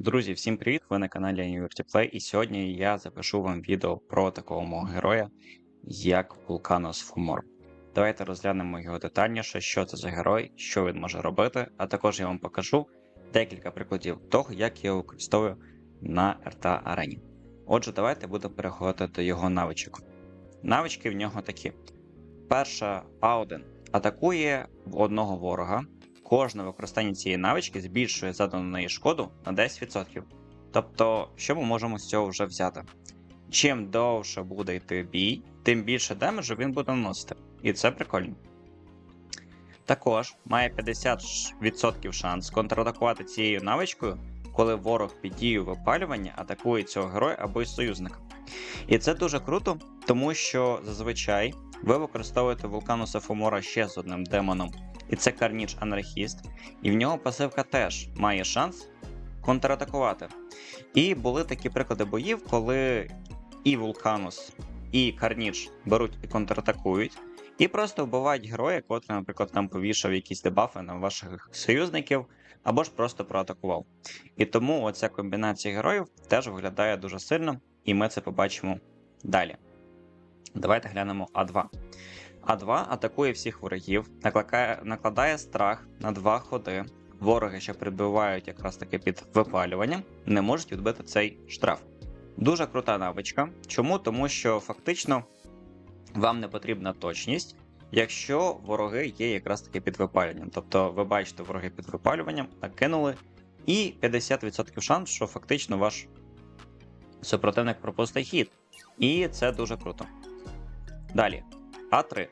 Друзі, всім привіт! Ви на каналі University Play, і сьогодні я запишу вам відео про такого мого героя, як Вулканос Фумор. Давайте розглянемо його детальніше, що це за герой, що він може робити, а також я вам покажу декілька прикладів того, як я його використовую на РТ арені. Отже, давайте буду переходити до його навичок. Навички в нього такі: перша А1 атакує одного ворога. Кожне використання цієї навички збільшує задану неї шкоду на 10%. Тобто, що ми можемо з цього вже взяти? Чим довше буде йти бій, тим більше демеджу він буде наносити. І це прикольно. Також має 50% шанс контратакувати цією навичкою, коли ворог під дією випалювання атакує цього героя або й союзника. І це дуже круто, тому що зазвичай ви використовуєте вулкануса Фомора ще з одним демоном і це Карніч Анархіст. І в нього пасивка теж має шанс контратакувати. І були такі приклади боїв, коли і Вулканус, і Карніч беруть і контратакують, і просто вбивають героя, котрий, наприклад, там повішав якісь дебафи на ваших союзників, або ж просто проатакував. І тому оця комбінація героїв теж виглядає дуже сильно, і ми це побачимо далі. Давайте глянемо А2. А2 атакує всіх ворогів, накликає, накладає страх на два ходи. Вороги, що прибувають якраз таки під випалюванням, не можуть відбити цей штраф. Дуже крута навичка. Чому? Тому що фактично вам не потрібна точність, якщо вороги є якраз таки під випалюванням. Тобто ви бачите вороги під випалюванням, накинули, і 50% шанс, що фактично ваш супротивник пропустить хід. І це дуже круто. Далі. А3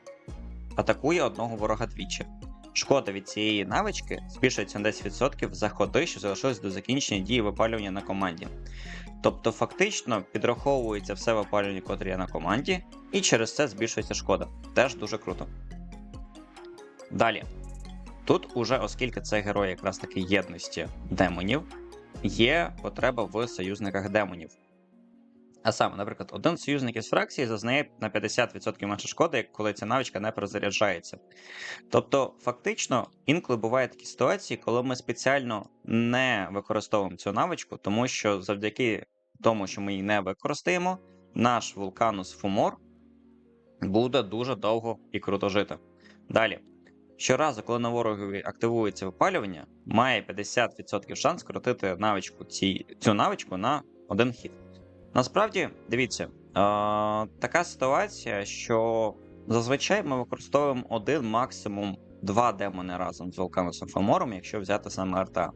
атакує одного ворога двічі. Шкода від цієї навички збільшується на 10% за ходи, що залишились до закінчення дії випалювання на команді. Тобто, фактично підраховується все випалювання, котре є на команді, і через це збільшується шкода. Теж дуже круто. Далі. Тут, уже, оскільки це герой якраз таки єдності демонів, є потреба в союзниках демонів. А саме, наприклад, один союзник із фракції зазнає на 50% менше шкоди, коли ця навичка не перезаряджається. Тобто, фактично, інколи бувають такі ситуації, коли ми спеціально не використовуємо цю навичку, тому що завдяки тому, що ми її не використаємо, наш вулканус Фумор буде дуже довго і круто жити. Далі. Щоразу, коли на ворогові активується випалювання, має 50% шанс скоротити навичку ці, цю навичку на один хід. Насправді, дивіться, е, така ситуація, що зазвичай ми використовуємо один, максимум два демони разом з Волканусом Фомором, якщо взяти саме РТА.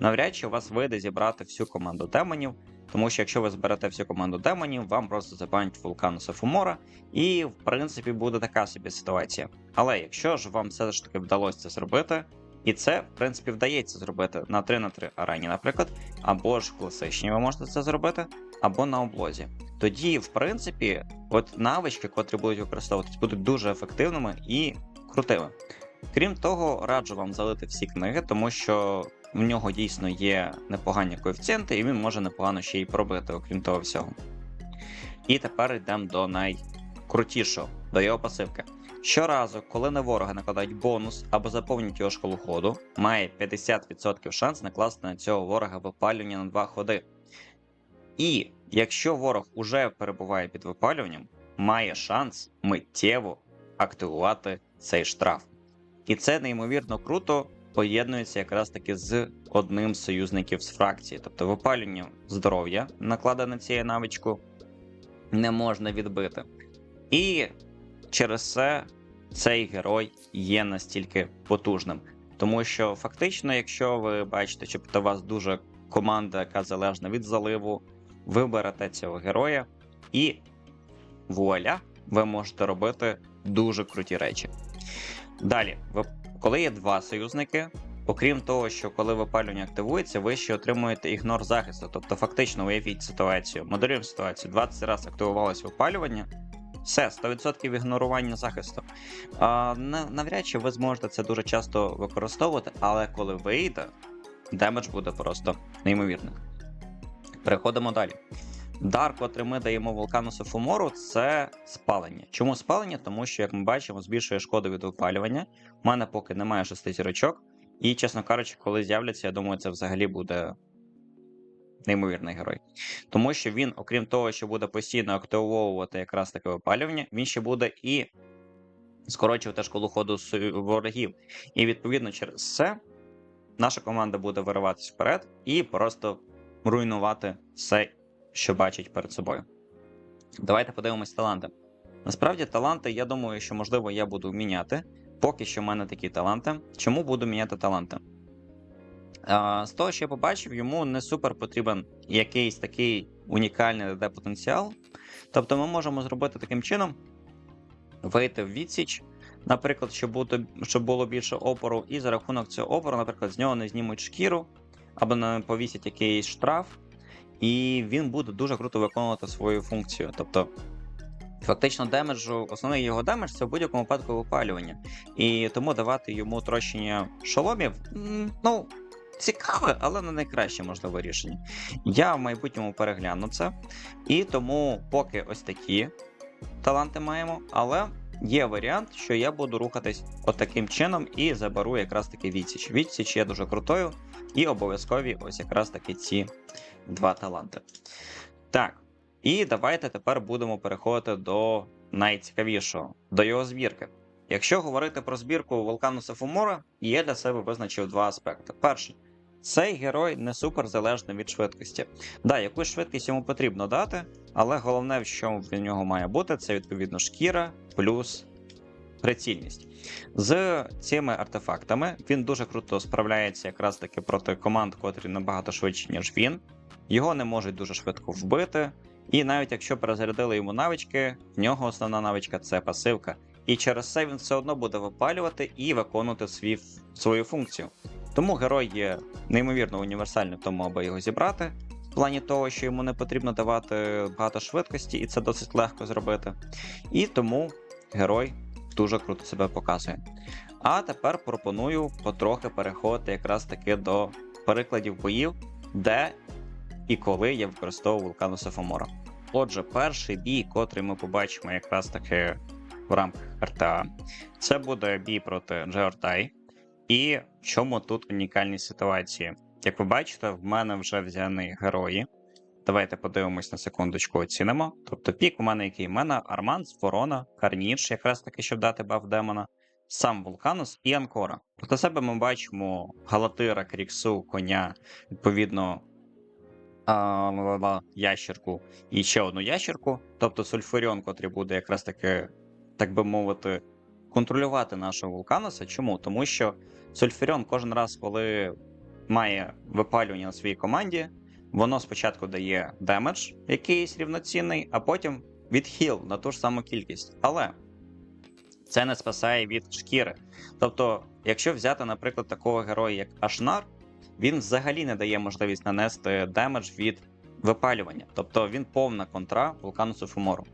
Навряд чи у вас вийде зібрати всю команду демонів, тому що якщо ви зберете всю команду демонів, вам просто забанять Вулкануса Фомора, і в принципі буде така собі ситуація. Але якщо ж вам все ж таки вдалося це зробити, і це, в принципі, вдається зробити на 3 на 3 арені, наприклад, або ж в класичній ви можете це зробити, або на облозі. Тоді, в принципі, от навички, котрі будуть використовуватись, будуть дуже ефективними і крутими. Крім того, раджу вам залити всі книги, тому що в нього дійсно є непогані коефіцієнти, і він може непогано ще й пробити, окрім того всього. І тепер йдемо до найкрутішого, до його пасивки. Щоразу, коли на ворога накладають бонус або заповнюють його школу ходу, має 50% шанс накласти на цього ворога випалювання на два ходи. І якщо ворог уже перебуває під випалюванням, має шанс миттєво активувати цей штраф. І це неймовірно круто поєднується якраз таки з одним з союзників з фракції. Тобто випалювання здоров'я, накладене цією навичку, не можна відбити. І через це цей герой є настільки потужним. Тому що фактично, якщо ви бачите, що у вас дуже команда, яка залежна від заливу, ви берете цього героя, і вуаля, ви можете робити дуже круті речі. Далі, ви, коли є два союзники, окрім того, що коли випалювання активується, ви ще отримуєте ігнор захисту. Тобто, фактично, уявіть ситуацію, моделюємо ситуацію, 20 разів активувалось випалювання. Все, 100% ігнорування захисту. А, Навряд чи ви зможете це дуже часто використовувати, але коли вийде, демедж буде просто неймовірним. Переходимо далі. Дар, котрий ми даємо вулканусу Фумору, це спалення. Чому спалення? Тому що, як ми бачимо, збільшує шкоду від випалювання. У мене поки немає шести зірочок. І, чесно кажучи, коли з'являться, я думаю, це взагалі буде неймовірний герой. Тому що він, окрім того, що буде постійно активовувати якраз таке випалювання, він ще буде і скорочувати школу ходу ворогів. І відповідно через це наша команда буде вириватися вперед і просто руйнувати все, що бачить перед собою. Давайте подивимось таланти. Насправді, таланти, я думаю, що можливо я буду міняти. Поки що в мене такі таланти. Чому буду міняти таланти? З того, що я побачив, йому не супер потрібен якийсь такий унікальний ДД потенціал. Тобто ми можемо зробити таким чином: вийти в відсіч, наприклад, щоб було більше опору, і за рахунок цього опору, наприклад, з нього не знімуть шкіру, або не повісять якийсь штраф, і він буде дуже круто виконувати свою функцію. Тобто, фактично, демеджу, основний його демедж це в будь-якому випадку випалювання. І тому давати йому трощення шоломів, ну. Цікаве, але не найкраще можливе рішення. Я в майбутньому перегляну це. І тому поки ось такі таланти маємо, але є варіант, що я буду рухатись от таким чином і заберу якраз таки відсіч. Відсіч є дуже крутою, і обов'язкові ось якраз таки ці два таланти. Так, і давайте тепер будемо переходити до найцікавішого, до його збірки. Якщо говорити про збірку Вулкану Сефомора, я для себе визначив два аспекти. Перший, цей герой не супер залежний від швидкості. Да, якусь швидкість йому потрібно дати, але головне, що в нього має бути, це відповідно шкіра плюс прицільність. З цими артефактами він дуже круто справляється якраз таки проти команд, котрі набагато швидші, ніж він. Його не можуть дуже швидко вбити. І навіть якщо перезарядили йому навички, в нього основна навичка це пасивка. І через це він все одно буде випалювати і виконувати свій, свою функцію. Тому герой є неймовірно універсальним в тому, аби його зібрати. В плані того, що йому не потрібно давати багато швидкості, і це досить легко зробити. І тому герой дуже круто себе показує. А тепер пропоную потрохи переходити якраз таки до перекладів боїв, де і коли я використовував вулкану Сефомора. Отже, перший бій, котрий ми побачимо якраз таки в рамках РТА, це буде бій проти Джеортай. І в чому тут унікальність ситуації? Як ви бачите, в мене вже взяні герої. Давайте подивимось на секундочку, оцінимо. Тобто пік у мене який? У мене Арманс, Ворона, Карніч, якраз таки, щоб дати баф демона, сам Вулканус і Анкора. Проти себе ми бачимо Галатира, Кріксу, коня, відповідно, ящерку і ще одну ящерку, тобто Сульфуріон, котрий буде якраз таки, так би мовити, контролювати нашого Вулкануса. Чому? Тому що Сульфуріон кожен раз, коли має випалювання на своїй команді, воно спочатку дає демедж якийсь рівноцінний, а потім відхил на ту ж саму кількість. Але це не спасає від шкіри. Тобто, якщо взяти, наприклад, такого героя, як Ашнар, він взагалі не дає можливість нанести демедж від випалювання. Тобто він повна контра вулкану Суфумору.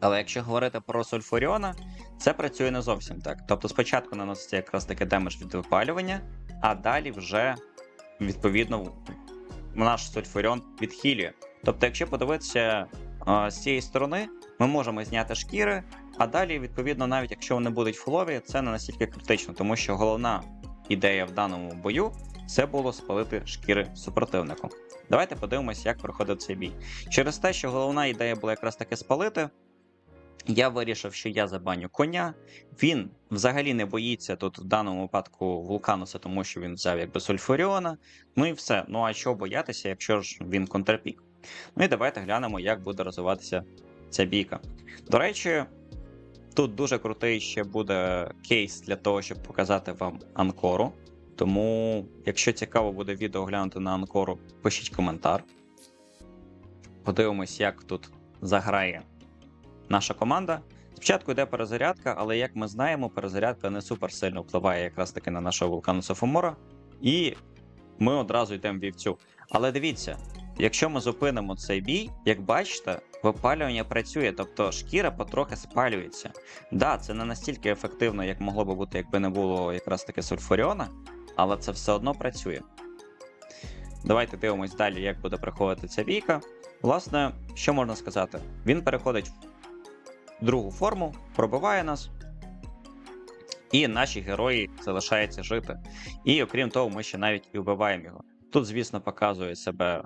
Але якщо говорити про Сульфуріона, це працює не зовсім так. Тобто спочатку наноситься якраз таки демедж від випалювання, а далі вже відповідно наш Сульфуріон відхилює. Тобто, якщо подивитися з цієї сторони, ми можемо зняти шкіри, а далі, відповідно, навіть якщо вони будуть фулові, це не настільки критично, тому що головна ідея в даному бою це було спалити шкіри супротивнику. Давайте подивимося, як проходив цей бій. Через те, що головна ідея була якраз таки спалити. Я вирішив, що я забаню коня. Він взагалі не боїться тут в даному випадку вулкануса, тому що він взяв якби сульфуріона. Ну і все. Ну а що боятися, якщо ж він контрпік? Ну і давайте глянемо, як буде розвиватися ця бійка. До речі, тут дуже крутий ще буде кейс для того, щоб показати вам анкору. Тому, якщо цікаво буде відео глянути на анкору, пишіть коментар. Подивимось, як тут заграє наша команда. Спочатку йде перезарядка, але як ми знаємо, перезарядка не супер сильно впливає якраз таки на нашого вулкану Софомора. І ми одразу йдемо в вівцю. Але дивіться, якщо ми зупинимо цей бій, як бачите, випалювання працює, тобто шкіра потрохи спалюється. Да, це не настільки ефективно, як могло би бути, якби не було якраз таки сульфуріона, але це все одно працює. Давайте дивимось далі, як буде проходити ця бійка. Власне, що можна сказати? Він переходить другу форму, пробиває нас, і наші герої залишаються жити. І окрім того, ми ще навіть і вбиваємо його. Тут, звісно, показує себе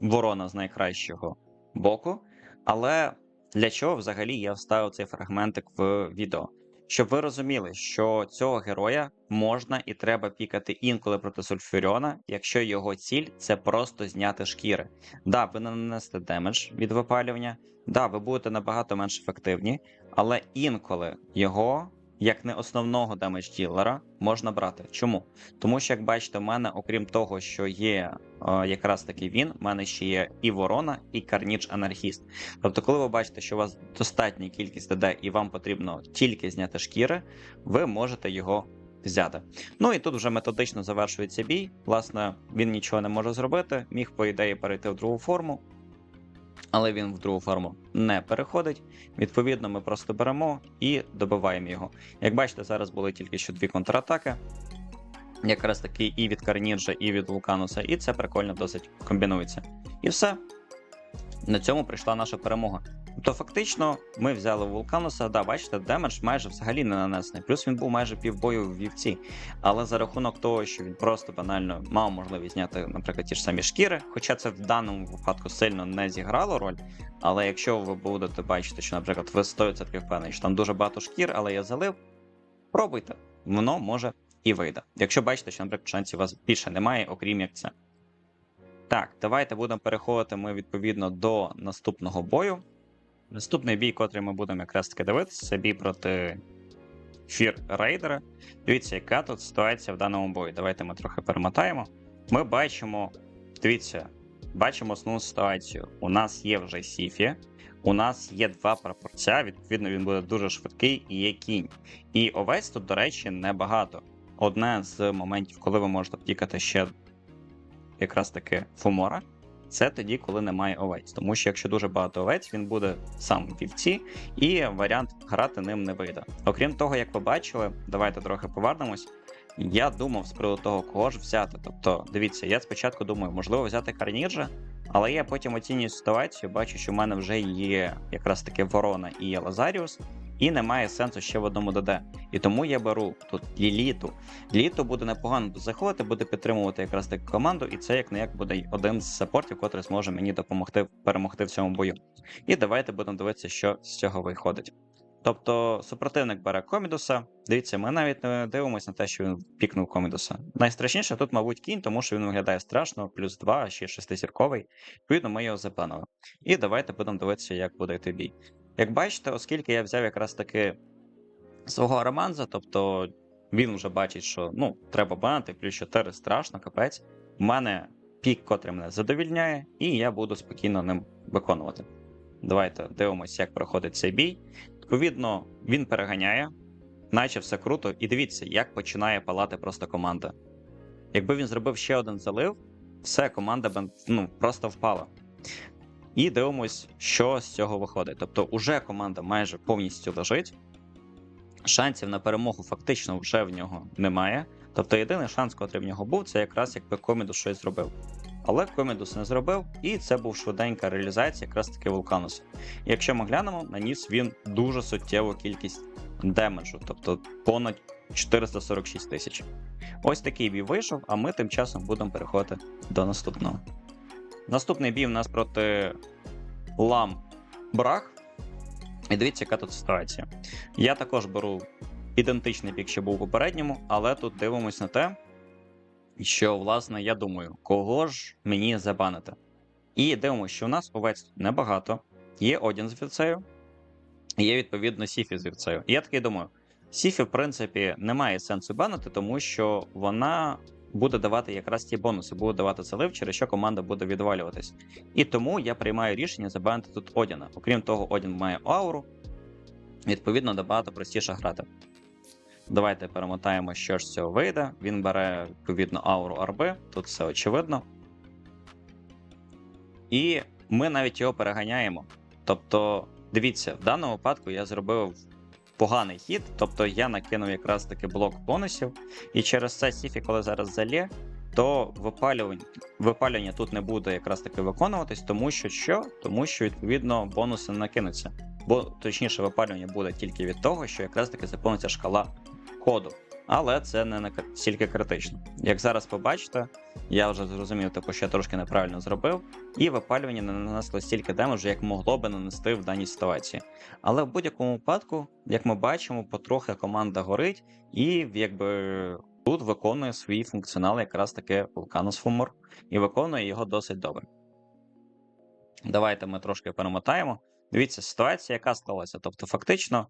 ворона з найкращого боку. Але для чого взагалі я вставив цей фрагментик в відео? Щоб ви розуміли, що цього героя можна і треба пікати інколи проти сульфюріона, якщо його ціль це просто зняти шкіри. Да, ви не нанесете демедж від випалювання, да, ви будете набагато менш ефективні, але інколи його, як не основного демедж ділера, можна брати. Чому? Тому що, як бачите, в мене, окрім того, що є е, якраз таки він, в мене ще є і ворона, і карніч анархіст. Тобто, коли ви бачите, що у вас достатня кількість ДД і вам потрібно тільки зняти шкіри, ви можете його взяти. Ну і тут вже методично завершується бій. Власне, він нічого не може зробити, міг, по ідеї, перейти в другу форму. Але він в другу форму не переходить. Відповідно, ми просто беремо і добиваємо його. Як бачите, зараз були тільки що дві контратаки. Якраз таки і від Карніджа, і від Вулкануса, і це прикольно досить комбінується. І все. На цьому прийшла наша перемога. Тобто, фактично, ми взяли Вулкануса, да, бачите, демедж майже взагалі не нанесений. Плюс він був майже півбою в вівці. Але за рахунок того, що він просто банально мав можливість зняти, наприклад, ті ж самі шкіри, хоча це в даному випадку сильно не зіграло роль. Але якщо ви будете бачити, що, наприклад, ви 100% впевнені, що там дуже багато шкір, але я залив, пробуйте, воно може і вийде. Якщо бачите, що, наприклад, шансів у вас більше немає, окрім як це. Так, давайте будемо переходити ми відповідно до наступного бою. Наступний бій, котрий ми будемо якраз таки дивитися, це бій проти Фір Рейдера. Дивіться, яка тут ситуація в даному бою. Давайте ми трохи перемотаємо. Ми бачимо, дивіться, бачимо основну ситуацію. У нас є вже Сіфі, у нас є два прапорця, відповідно, він буде дуже швидкий і є кінь. І овець тут, до речі, небагато. Одне з моментів, коли ви можете втікати ще якраз таки Фумора, це тоді, коли немає овець. Тому що якщо дуже багато овець, він буде сам вівці, і варіант грати ним не вийде. Окрім того, як ви бачили, давайте трохи повернемось. Я думав з приводу того, кого ж взяти. Тобто, дивіться, я спочатку думаю, можливо, взяти Карніджа, але я потім оцінюю ситуацію, бачу, що в мене вже є якраз таки Ворона і Лазаріус, і немає сенсу ще в одному ДД. І тому я беру тут Ліліту. Ліліту буде непогано заходити, буде підтримувати якраз таку команду, і це як не як буде один з саппортів, котрий зможе мені допомогти перемогти в цьому бою. І давайте будемо дивитися, що з цього виходить. Тобто супротивник бере Комідуса. Дивіться, ми навіть не дивимося на те, що він пікнув Комідуса. Найстрашніше тут, мабуть, кінь, тому що він виглядає страшно, плюс 2, а ще шестизірковий. Відповідно, ми його запанили. І давайте будемо дивитися, як буде йти бій. Як бачите, оскільки я взяв якраз таки свого Араманза, тобто він вже бачить, що ну, треба банити, плюс 4 страшно, капець. У мене пік, котрий мене задовільняє, і я буду спокійно ним виконувати. Давайте дивимося, як проходить цей бій. Відповідно, він переганяє, наче все круто, і дивіться, як починає палати просто команда. Якби він зробив ще один залив, все, команда б ну, просто впала. І дивимось, що з цього виходить. Тобто, уже команда майже повністю лежить. Шансів на перемогу фактично вже в нього немає. Тобто, єдиний шанс, котрий в нього був, це якраз якби Комідус щось зробив. Але Комідус не зробив, і це був швиденька реалізація якраз таки Вулкануса. І якщо ми глянемо, наніс він дуже суттєву кількість демеджу, тобто понад 446 тисяч. Ось такий бій вийшов, а ми тим часом будемо переходити до наступного. Наступний бій у нас проти Лам Брах. І дивіться, яка тут ситуація. Я також беру ідентичний пік, що був у попередньому, але тут дивимось на те, що, власне, я думаю, кого ж мені забанити. І дивимося, що у нас овець небагато. Є Одін з вівцею, є, відповідно, Сіфі з вівцею. І я такий думаю, Сіфі, в принципі, немає сенсу банити, тому що вона буде давати якраз ті бонуси, буде давати залив, через що команда буде відвалюватись. І тому я приймаю рішення забанити тут Одіна. Окрім того, Одін має ауру, відповідно, набагато простіше грати. Давайте перемотаємо, що ж з цього вийде. Він бере, відповідно, ауру арби, тут все очевидно. І ми навіть його переганяємо. Тобто, дивіться, в даному випадку я зробив поганий хід, тобто я накинув якраз таки блок бонусів, і через це Сіфі, коли зараз залє, то випалювання, випалювання тут не буде якраз таки виконуватись, тому що що? Тому що відповідно бонуси не накинуться. Бо точніше, випалювання буде тільки від того, що якраз таки заповниться шкала коду. але це не настільки критично. Як зараз побачите, я вже зрозумів, типу, що я трошки неправильно зробив, і випалювання не нанесло стільки демеджу, як могло би нанести в даній ситуації. Але в будь-якому випадку, як ми бачимо, потрохи команда горить, і якби тут виконує свій функціонал якраз таки Vulcanus Fumor, і виконує його досить добре. Давайте ми трошки перемотаємо. Дивіться, ситуація, яка склалася. Тобто, фактично,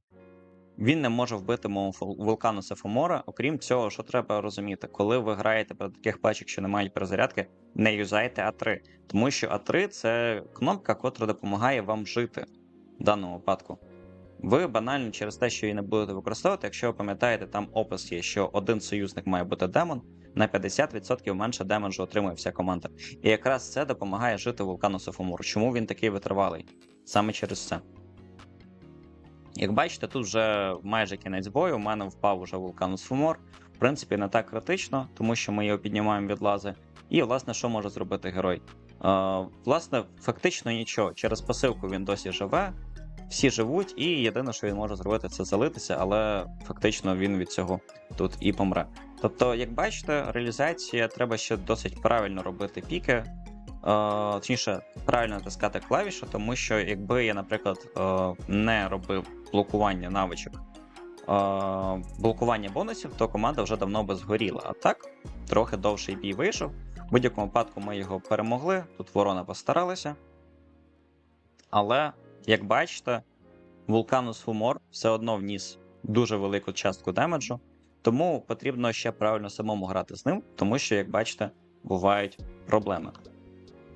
він не може вбити мого фул- Вулкануса Фомора. Окрім цього, що треба розуміти, коли ви граєте проти таких пачок, що не мають перезарядки, не юзайте А3. Тому що А3 це кнопка, котра допомагає вам жити в даному випадку. Ви банально через те, що її не будете використовувати, якщо ви пам'ятаєте, там опис є, що один союзник має бути демон, на 50% менше демеджу отримує вся команда. І якраз це допомагає жити Вулканусу Фомору. Чому він такий витривалий? Саме через це. Як бачите, тут вже майже кінець бою, у мене впав уже Вулканус Фумор. В принципі, не так критично, тому що ми його піднімаємо від лази. І, власне, що може зробити герой? Е, власне, фактично нічого. Через посилку він досі живе, всі живуть, і єдине, що він може зробити, це залитися, але фактично він від цього тут і помре. Тобто, як бачите, реалізація треба ще досить правильно робити піки. Е, точніше, правильно натискати клавіші, тому що якби я, наприклад, е, не робив блокування навичок, е, блокування бонусів, то команда вже давно би згоріла. А так, трохи довший бій вийшов. В будь-якому випадку ми його перемогли. Тут ворона постаралися. Але, як бачите, Vulcanus Humor все одно вніс дуже велику частку демеджу, тому потрібно ще правильно самому грати з ним, тому що, як бачите, бувають проблеми.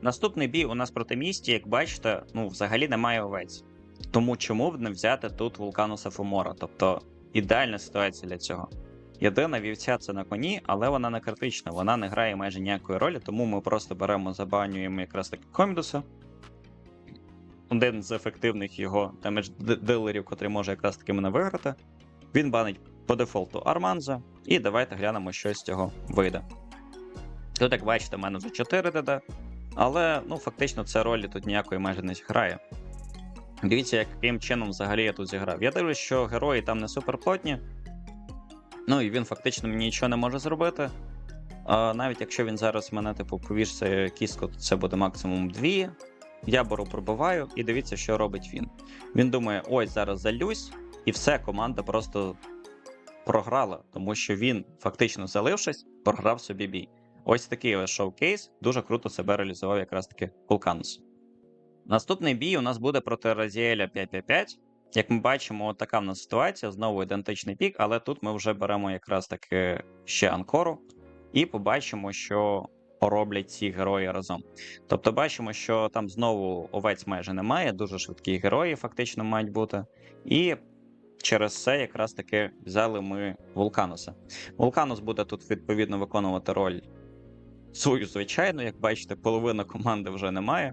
Наступний бій у нас проти місті, як бачите, ну взагалі немає овець. Тому чому б не взяти тут Вулкануса Фомора? Тобто ідеальна ситуація для цього. Єдина вівця це на коні, але вона не критична, вона не грає майже ніякої ролі, тому ми просто беремо, забанюємо якраз таки комідуса. Один з ефективних його демедж дилерів, котрий може якраз таки мене виграти. Він банить по дефолту Арманза, і давайте глянемо, що з цього вийде. Тут, як бачите, в мене вже 4 ДД, але ну, фактично це ролі тут ніякої майже не зіграє. Дивіться, яким чином взагалі я тут зіграв. Я дивлюсь, що герої там не суперплотні. Ну і він фактично мені нічого не може зробити. А, навіть якщо він зараз мене, типу, повішся кістку, то це буде максимум 2. Я беру, пробиваю, і дивіться, що робить він. Він думає, ось зараз залюсь, і все, команда просто програла, тому що він, фактично залившись, програв собі бій. Ось такий ось шоу-кейс, дуже круто себе реалізував якраз таки Вулканус. Наступний бій у нас буде проти Разіеля 555. Як ми бачимо, от така в нас ситуація, знову ідентичний пік, але тут ми вже беремо якраз таки ще анкору, і побачимо, що роблять ці герої разом. Тобто бачимо, що там знову овець майже немає, дуже швидкі герої фактично мають бути. І через це якраз таки взяли ми Вулкануса. Вулканус буде тут відповідно виконувати роль свою звичайну, як бачите, половина команди вже немає.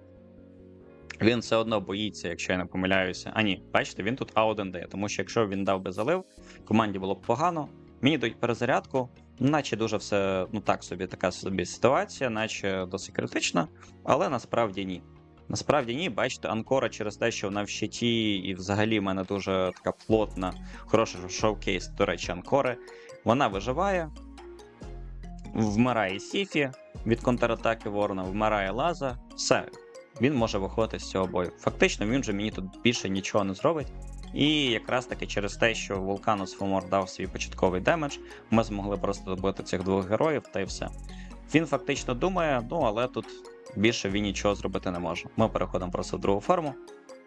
Він все одно боїться, якщо я не помиляюся. А ні, бачите, він тут А1 дає, тому що якщо він дав би залив, команді було б погано. Мені дають перезарядку, наче дуже все, ну так собі, така собі ситуація, наче досить критична, але насправді ні. Насправді ні, бачите, Анкора через те, що вона в щиті, і взагалі в мене дуже така плотна, хороший шоукейс, до речі, Анкори. Вона виживає, вмирає Сіфі від контратаки Ворона, вмирає Лаза, все, він може виходити з цього бою. Фактично, він же мені тут більше нічого не зробить. І якраз таки через те, що Вулканус Фомор дав свій початковий демедж, ми змогли просто добити цих двох героїв та й все. Він фактично думає, ну але тут більше він нічого зробити не може. Ми переходимо просто в другу форму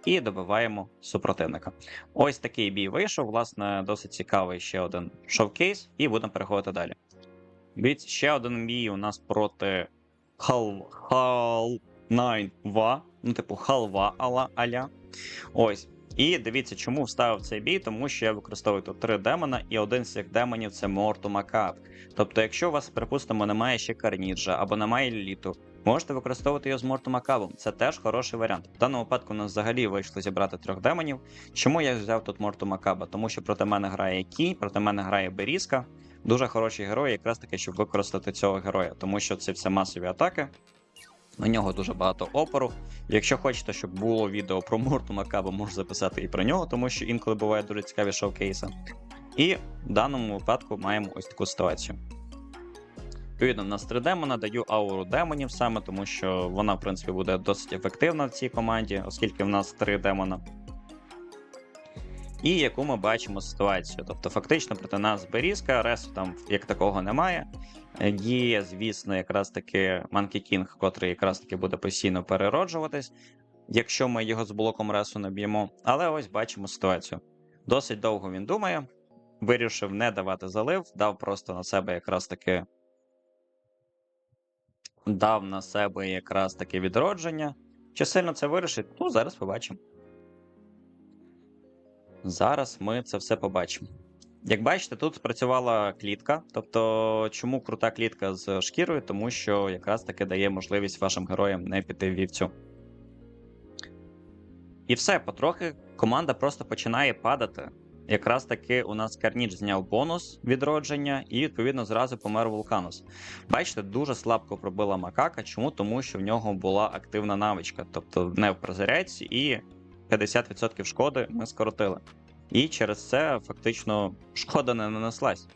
і добиваємо супротивника. Ось такий бій вийшов. Власне, досить цікавий ще один шоукейс, і будемо переходити далі. Дивіться, ще один бій у нас проти Хал... Хал... 9 ну, типу, халва ала аля. Ось. І дивіться, чому вставив цей бій, тому що я використовую тут три демона, і один з цих демонів це Морту Макап. Тобто, якщо у вас, припустимо, немає ще Карніджа або немає ліліту, можете використовувати його з Морту Макабом. Це теж хороший варіант. В даному випадку у нас взагалі вийшло зібрати трьох демонів. Чому я взяв тут Морту Макаба? Тому що проти мене грає Кінь, проти мене грає Берізка. Дуже хороші герої, якраз таки, щоб використати цього героя, тому що це все масові атаки. На нього дуже багато опору. Якщо хочете, щоб було відео про Морту Макаба, можу записати і про нього, тому що інколи бувають дуже цікаві шоукейси. І в даному випадку маємо ось таку ситуацію. Відповідно, на 3 демона даю ауру демонів саме, тому що вона, в принципі, буде досить ефективна в цій команді, оскільки в нас 3 демона. І яку ми бачимо ситуацію. Тобто, фактично проти нас Берізка, ресу там як такого немає. Є, звісно, якраз таки Monkey King, котрий якраз таки буде постійно перероджуватись, якщо ми його з блоком ресу наб'ємо. Але ось бачимо ситуацію. Досить довго він думає, вирішив не давати залив, дав просто на себе якраз таки. Дав на себе якраз таки відродження. Чи сильно це вирішить? Ну, зараз побачимо. Зараз ми це все побачимо. Як бачите, тут спрацювала клітка. Тобто, чому крута клітка з шкірою? Тому що якраз таки дає можливість вашим героям не піти в вівцю. І все, потрохи команда просто починає падати. Якраз таки у нас Карніч зняв бонус відродження, і відповідно зразу помер Вулканус. Бачите, дуже слабко пробила макака. Чому? Тому що в нього була активна навичка, тобто не в прозеряці, і 50% шкоди ми скоротили. І через це фактично шкода не нанеслась.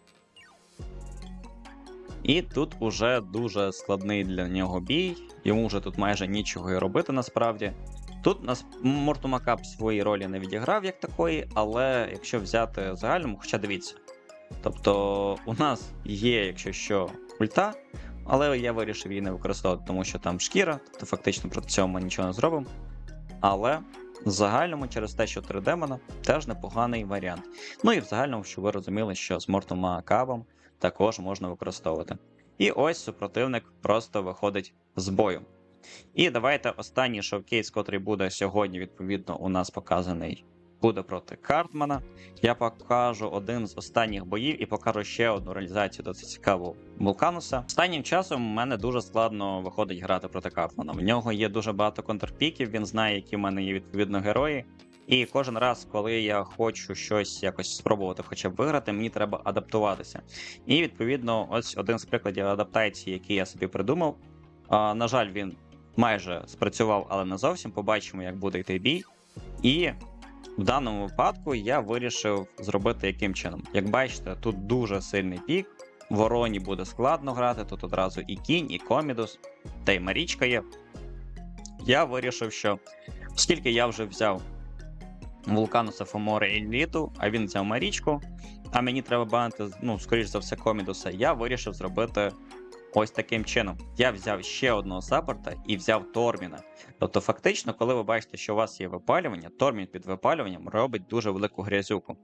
І тут уже дуже складний для нього бій. Йому вже тут майже нічого і робити насправді. Тут нас Мортумакап свої ролі не відіграв як такої, але якщо взяти загальному, хоча дивіться. Тобто у нас є, якщо що, ульта, але я вирішив її не використовувати, тому що там шкіра, тобто фактично проти цього ми нічого не зробимо. Але загальному, через те, що 3 демона, теж непоганий варіант. Ну і в загальному, щоб ви розуміли, що з Мортумакабом також можна використовувати. І ось супротивник просто виходить з бою. І давайте останній шоукейс, котрий буде сьогодні, відповідно, у нас показаний, буде проти Картмана. Я покажу один з останніх боїв і покажу ще одну реалізацію досить цікаву Вулкануса. Останнім часом в мене дуже складно виходить грати проти Картмана. В нього є дуже багато контрпіків, він знає, які в мене є відповідно герої. І кожен раз, коли я хочу щось якось спробувати, хоча б виграти, мені треба адаптуватися. І відповідно, ось один з прикладів адаптації, який я собі придумав. А, на жаль, він майже спрацював, але не зовсім. Побачимо, як буде йти бій. І в даному випадку я вирішив зробити яким чином. Як бачите, тут дуже сильний пік. Вороні буде складно грати, тут одразу і кінь, і комідус, та й Марічка є. Я вирішив, що оскільки я вже взяв Вулкануса Фомори Еліту, а він взяв Марічку, а мені треба банити, ну, скоріш за все, комідуса, я вирішив зробити Ось таким чином. Я взяв ще одного саппорта і взяв Торміна. Тобто, фактично, коли ви бачите, що у вас є випалювання, Тормін під випалюванням робить дуже велику грязюку.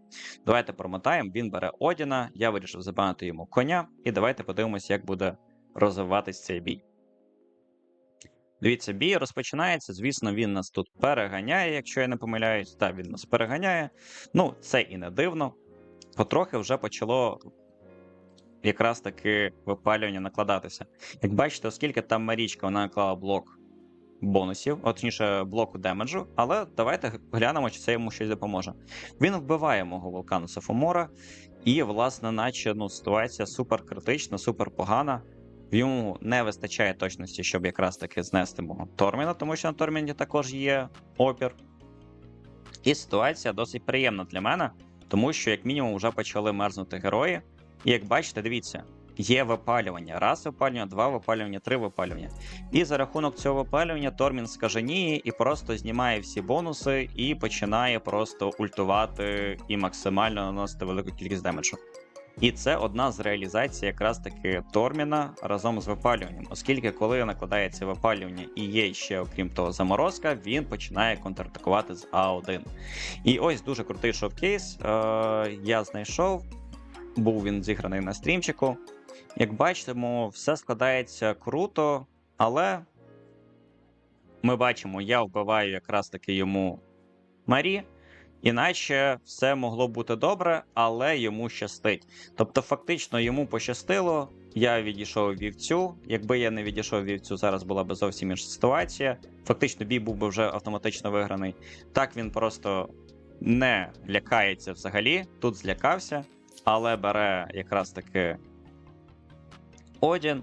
Давайте промотаємо, він бере Одіна, я вирішив забанити йому коня, і давайте подивимося, як буде розвиватись цей бій. Дивіться, бій розпочинається. Звісно, він нас тут переганяє, якщо я не помиляюсь. Так, він нас переганяє. Ну, це і не дивно. Потрохи вже почало якраз таки випалювання накладатися. Як бачите, оскільки там Марічка вона наклала блок бонусів, а точніше блоку демеджу, але давайте глянемо, чи це йому щось допоможе. Він вбиває мого вулкану Сафомора, і, власне, наче ну, ситуація супер критична, супер погана. Йому не вистачає точності, щоб якраз таки знести мого Торміна, тому що на Торміні також є опір. І ситуація досить приємна для мене, тому що, як мінімум, вже почали мерзнути герої. І як бачите, дивіться, є випалювання. Раз випалювання, два випалювання, три випалювання. І за рахунок цього випалювання Тормін скаженіє і просто знімає всі бонуси і починає просто ультувати і максимально наносити велику кількість демеджу. І це одна з реалізацій якраз таки Торміна разом з випалюванням, оскільки коли накладається випалювання і є ще, окрім того, заморозка, він починає контратакувати з А1. І ось дуже крутий шовкейс. Е, я знайшов був він зіграний на стрімчику. Як бачимо, все складається круто, але ми бачимо, я вбиваю якраз таки йому Марі, іначе все могло бути добре, але йому щастить. Тобто, фактично, йому пощастило. Я відійшов вівцю. Якби я не відійшов вівцю, зараз була б зовсім інша ситуація. Фактично, бій був би вже автоматично виграний. Так він просто не лякається взагалі. Тут злякався але бере якраз таки Одін,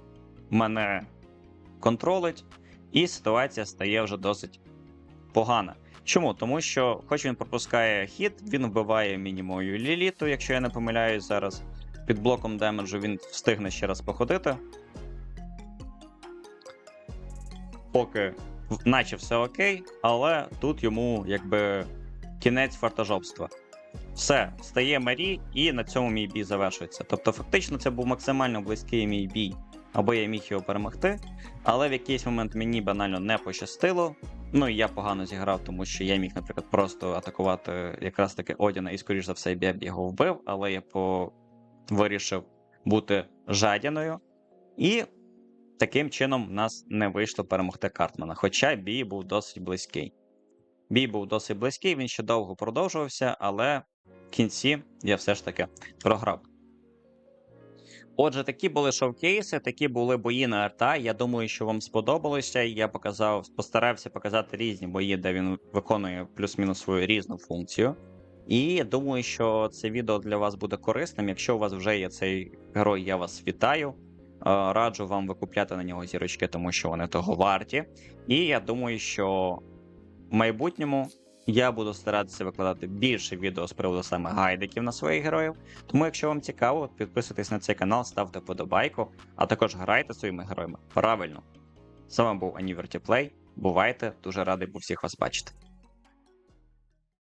мене контролить, і ситуація стає вже досить погана. Чому? Тому що, хоч він пропускає хід, він вбиває мінімою ліліту, якщо я не помиляюсь зараз. Під блоком демеджу він встигне ще раз походити. Поки наче все окей, але тут йому якби кінець фартажобства. Все, стає Марі, і на цьому мій бій завершується. Тобто, фактично, це був максимально близький мій бій, або я міг його перемогти, але в якийсь момент мені банально не пощастило. Ну і я погано зіграв, тому що я міг, наприклад, просто атакувати якраз таки Одіна, і, скоріш за все, я б його вбив, але я по... вирішив бути жадяною. І таким чином в нас не вийшло перемогти Картмана. Хоча бій був досить близький. Бій був досить близький, він ще довго продовжувався, але в кінці я все ж таки програв. Отже, такі були шоукейси, такі були бої на арта. Я думаю, що вам сподобалося. Я показав, постарався показати різні бої, де він виконує плюс-мінус свою різну функцію. І я думаю, що це відео для вас буде корисним. Якщо у вас вже є цей герой, я вас вітаю. Е, Раджу вам викупляти на нього зірочки, тому що вони того варті. І я думаю, що в майбутньому я буду старатися викладати більше відео з приводу саме гайдиків на своїх героїв. Тому, якщо вам цікаво, підписуйтесь на цей канал, ставте подобайку, а також грайте своїми героями. Правильно. З вами був Аніверті Плей. Бувайте, дуже радий був всіх вас бачити.